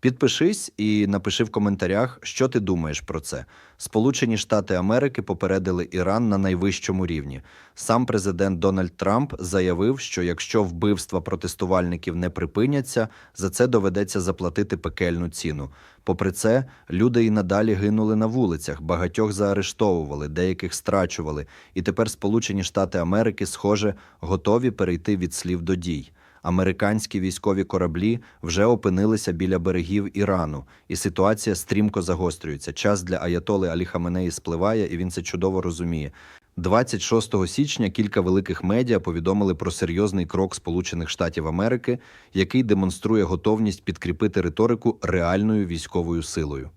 Підпишись і напиши в коментарях, що ти думаєш про це. Сполучені Штати Америки попередили Іран на найвищому рівні. Сам президент Дональд Трамп заявив, що якщо вбивства протестувальників не припиняться, за це доведеться заплатити пекельну ціну. Попри це, люди і надалі гинули на вулицях, багатьох заарештовували, деяких страчували. І тепер Сполучені Штати Америки, схоже, готові перейти від слів до дій. Американські військові кораблі вже опинилися біля берегів Ірану, і ситуація стрімко загострюється. Час для Аятоли Алі Хаменеї спливає, і він це чудово розуміє. 26 січня кілька великих медіа повідомили про серйозний крок Сполучених Штатів Америки, який демонструє готовність підкріпити риторику реальною військовою силою.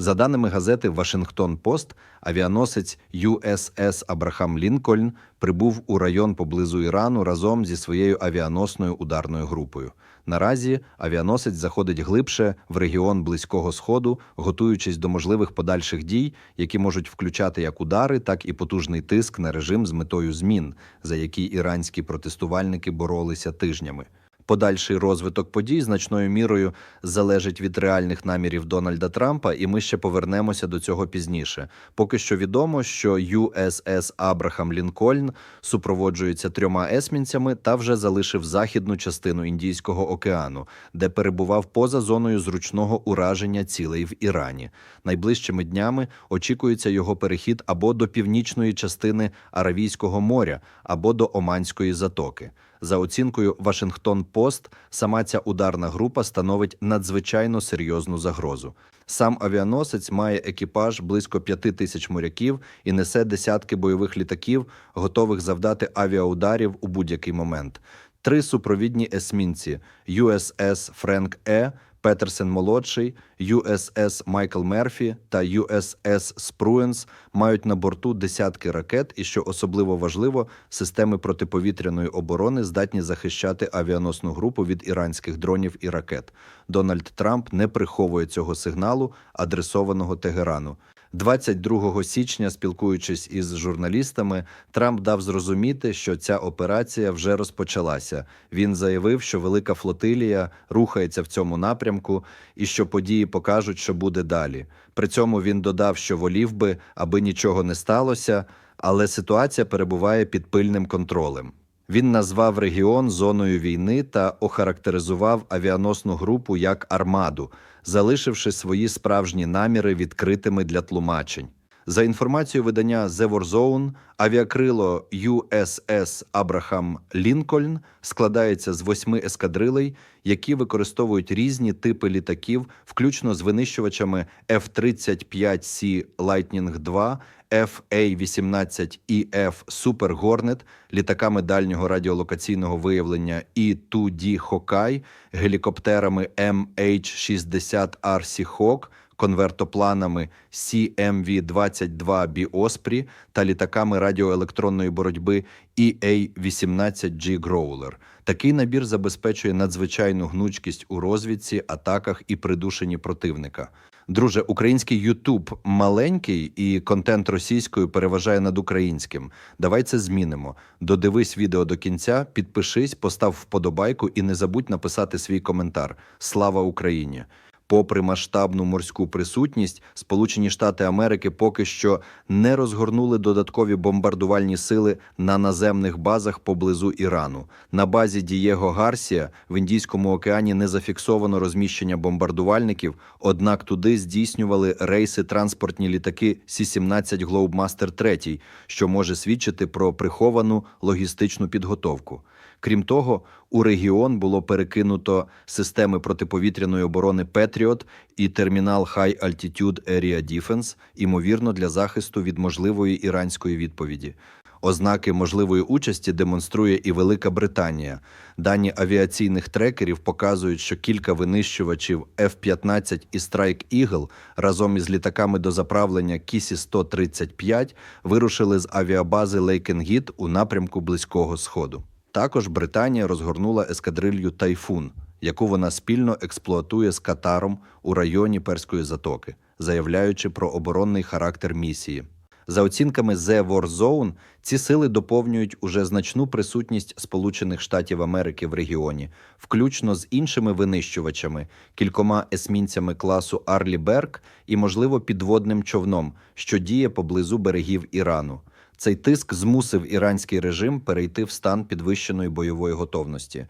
За даними газети Вашингтон Пост, авіаносець USS Абрахам Лінкольн прибув у район поблизу Ірану разом зі своєю авіаносною ударною групою. Наразі авіаносець заходить глибше в регіон Близького Сходу, готуючись до можливих подальших дій, які можуть включати як удари, так і потужний тиск на режим з метою змін, за які іранські протестувальники боролися тижнями. Подальший розвиток подій значною мірою залежить від реальних намірів Дональда Трампа, і ми ще повернемося до цього пізніше. Поки що відомо, що USS Абрахам Лінкольн супроводжується трьома есмінцями та вже залишив західну частину Індійського океану, де перебував поза зоною зручного ураження цілей в Ірані. Найближчими днями очікується його перехід або до північної частини Аравійського моря, або до Оманської затоки. За оцінкою Вашингтон Пост, сама ця ударна група становить надзвичайно серйозну загрозу. Сам авіаносець має екіпаж близько п'яти тисяч моряків і несе десятки бойових літаків, готових завдати авіаударів у будь-який момент. Три супровідні есмінці USS Frank Е. Петерсен молодший, USS Майкл Мерфі та USS Спруенс мають на борту десятки ракет, і що особливо важливо, системи протиповітряної оборони здатні захищати авіаносну групу від іранських дронів і ракет. Дональд Трамп не приховує цього сигналу, адресованого Тегерану. 22 січня, спілкуючись із журналістами, Трамп дав зрозуміти, що ця операція вже розпочалася. Він заявив, що велика флотилія рухається в цьому напрямку і що події покажуть, що буде далі. При цьому він додав, що волів би, аби нічого не сталося, але ситуація перебуває під пильним контролем. Він назвав регіон зоною війни та охарактеризував авіаносну групу як армаду, залишивши свої справжні наміри відкритими для тлумачень. За інформацією видання The War Zone, авіакрило USS Абрахам Лінкольн складається з восьми ескадрилей, які використовують різні типи літаків, включно з винищувачами F-35C Lightning II, FA-18EF Super Hornet, літаками дальнього радіолокаційного виявлення E-2D Hawkeye, гелікоптерами MH-60R Seahawk, конвертопланами CMV-22B Osprey та літаками радіоелектронної боротьби EA-18G Growler. Такий набір забезпечує надзвичайну гнучкість у розвідці, атаках і придушенні противника. Друже, український Ютуб маленький і контент російською переважає над українським. Давай це змінимо. Додивись відео до кінця, підпишись, постав вподобайку і не забудь написати свій коментар. Слава Україні! Попри масштабну морську присутність, Сполучені Штати Америки поки що не розгорнули додаткові бомбардувальні сили на наземних базах поблизу Ірану. На базі Дієго Гарсія в Індійському океані не зафіксовано розміщення бомбардувальників, однак туди здійснювали рейси транспортні літаки Сі-17 Globemaster 3, що може свідчити про приховану логістичну підготовку. Крім того, у регіон було перекинуто системи протиповітряної оборони Петріот і термінал High Altitude Area Defense, ймовірно, для захисту від можливої іранської відповіді. Ознаки можливої участі демонструє і Велика Британія. Дані авіаційних трекерів показують, що кілька винищувачів F-15 і Strike Eagle разом із літаками до заправлення Кісі 135 вирушили з авіабази Лейкенгіт у напрямку Близького Сходу. Також Британія розгорнула ескадрилью Тайфун, яку вона спільно експлуатує з Катаром у районі Перської затоки, заявляючи про оборонний характер місії. За оцінками The War Zone, ці сили доповнюють уже значну присутність Сполучених Штатів Америки в регіоні, включно з іншими винищувачами, кількома есмінцями класу Арлі Берг і, можливо, підводним човном, що діє поблизу берегів Ірану. Цей тиск змусив іранський режим перейти в стан підвищеної бойової готовності.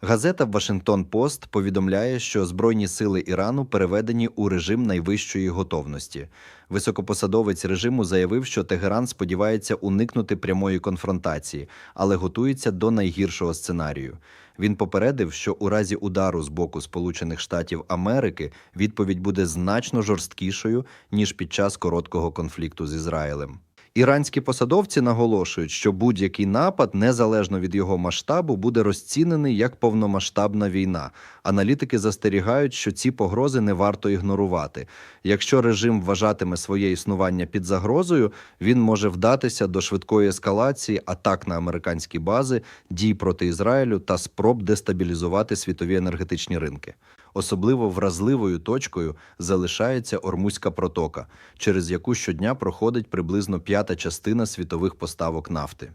Газета Вашингтон Пост повідомляє, що збройні сили Ірану переведені у режим найвищої готовності. Високопосадовець режиму заявив, що Тегеран сподівається уникнути прямої конфронтації, але готується до найгіршого сценарію. Він попередив, що у разі удару з боку Сполучених Штатів Америки відповідь буде значно жорсткішою ніж під час короткого конфлікту з Ізраїлем. Іранські посадовці наголошують, що будь-який напад, незалежно від його масштабу, буде розцінений як повномасштабна війна. Аналітики застерігають, що ці погрози не варто ігнорувати. Якщо режим вважатиме своє існування під загрозою, він може вдатися до швидкої ескалації, атак на американські бази, дій проти Ізраїлю та спроб дестабілізувати світові енергетичні ринки. Особливо вразливою точкою залишається Ормузька протока, через яку щодня проходить приблизно п'ята частина світових поставок нафти.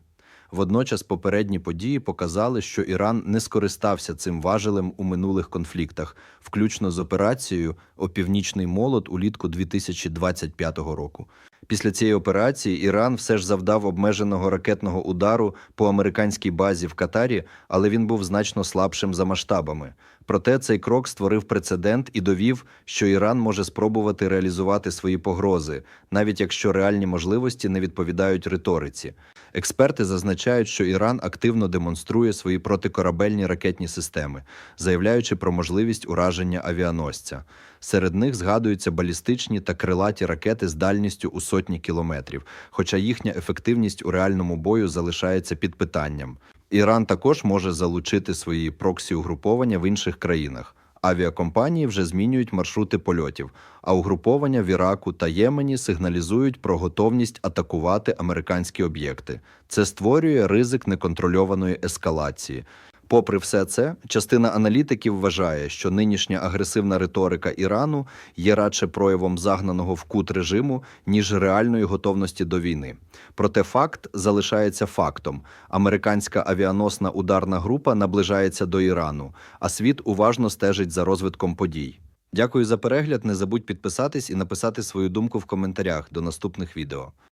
Водночас попередні події показали, що Іран не скористався цим важелем у минулих конфліктах, включно з операцією «Опівнічний молот» улітку 2025 року. Після цієї операції Іран все ж завдав обмеженого ракетного удару по американській базі в Катарі, але він був значно слабшим за масштабами. Проте цей крок створив прецедент і довів, що Іран може спробувати реалізувати свої погрози, навіть якщо реальні можливості не відповідають риториці. Експерти зазначають, що Іран активно демонструє свої протикорабельні ракетні системи, заявляючи про можливість ураження авіаносця. Серед них згадуються балістичні та крилаті ракети з дальністю у сотні кілометрів, хоча їхня ефективність у реальному бою залишається під питанням. Іран також може залучити свої проксі-угруповання в інших країнах. Авіакомпанії вже змінюють маршрути польотів, а угруповання в Іраку та Ємені сигналізують про готовність атакувати американські об'єкти. Це створює ризик неконтрольованої ескалації. Попри все це, частина аналітиків вважає, що нинішня агресивна риторика Ірану є радше проявом загнаного в кут режиму, ніж реальної готовності до війни. Проте факт залишається фактом: американська авіаносна ударна група наближається до Ірану, а світ уважно стежить за розвитком подій. Дякую за перегляд. Не забудь підписатись і написати свою думку в коментарях до наступних відео.